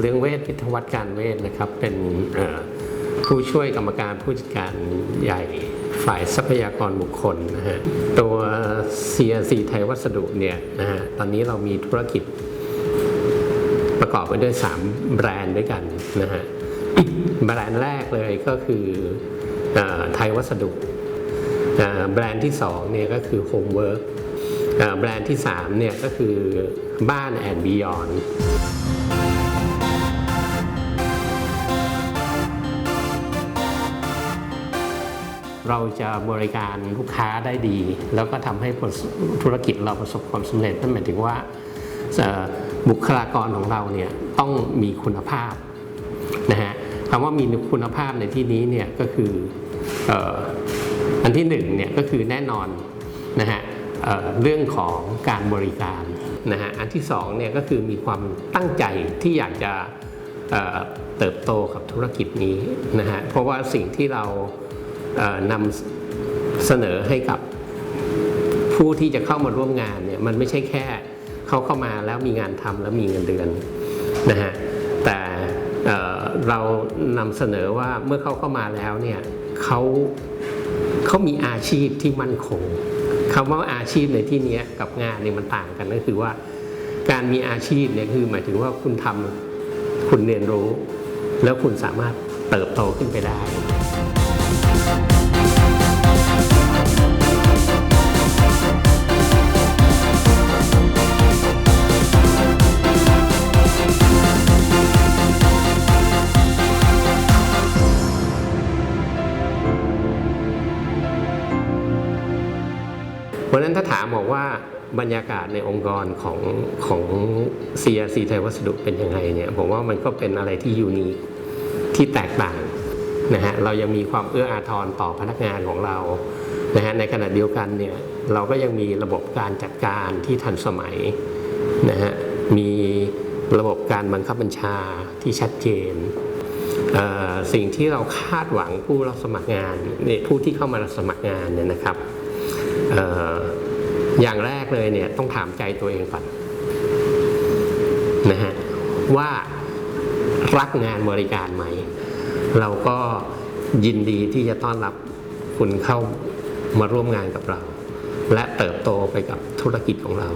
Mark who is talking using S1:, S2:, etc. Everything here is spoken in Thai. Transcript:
S1: เรื่องเวทพิทวัฒน์การเวทนะครับ เป็นผู้ช่วยกรรมการผู้จัดการใหญ่ฝ่ายทรัพยากรบุคคลนะฮะตัว CNC ไทยวัสดุเนี่ยนะฮะตอนนี้เรามีธุรกิจประกอบไปด้วย 3 แบรนด์ด้วยกันนะฮะแบรนด์แรกเลยก็คืออไทยวัสดุแบรนด์ที่2เนี่ยก็คือ Homework แบรนด์ที่3เนี่ยก็คือบ้านแอนด์บิยอน เราจะบริการลูกค้าได้ดี แล้วก็ทำให้ธุรกิจเราประสบความสำเร็จนั่นหมายถึงว่าบุคลากรของเราเนี่ยต้องมีคุณภาพนะฮะคำว่ามีคุณภาพในที่นี้เนี่ยก็คืออันที่หนึ่งเนี่ยก็คือแน่นอนนะฮะเเรื่องของการบริการนะฮะอันที่สองเนี่ยก็คือมีความตั้งใจที่อยากจะเเติบโตกับธุรกิจนี้นะฮะเพราะว่าสิ่งที่เรา นำเสนอให้กับผู้ที่จะเข้ามาร่วมงานเนี่ยมันไม่ใช่แค่เขาเข้ามาแล้วมีงานทำแล้วมีเงินเดือนนะฮะแต่เรานำเสนอว่าเมื่อเขาเข้ามาแล้วเนี่ยเขาเขามีอาชีพที่มั่นคงคำว่าอาชีพในที่นี้กับงานเนี่ยมันต่างกันก็คือว่า การมีอาชีพเนี่ยคือหมายถึงว่าคุณทำคุณเรียนรู้ แล้วคุณสามารถเติบโตขึ้นไปได้ เพราะฉะนั้นถ้าถามบอกว่าบรรยากาศในองค์กรของของ CRC ไทยวัสดุเป็นยังไงเนี่ยผมว่ามันก็เป็นอะไรที่ยูนิคที่แตกต่าง นะฮะเรายังมีความเอื้ออาทรต่อพนักงานของเรานะฮะในขณะเดียวกันเนี่ยเราก็ยังมีระบบการจัดการที่ทันสมัยนะฮะมีระบบการบังคับบัญชาที่ชัดเจนเสิ่งที่เราคาดหวังผู้รับสมัครงานเนี่ยผู้ที่เข้ามารับสมัครงานเนี่ยนะครับออย่างแรกเลยเนี่ยต้องถามใจตัวเองก่อนนะฮะว่ารักงานบริการไหม เราก็ยินดีที่จะต้อนรับคุณเข้ามาร่วมงานกับเรา และเติบโตไปกับธุรกิจของเรา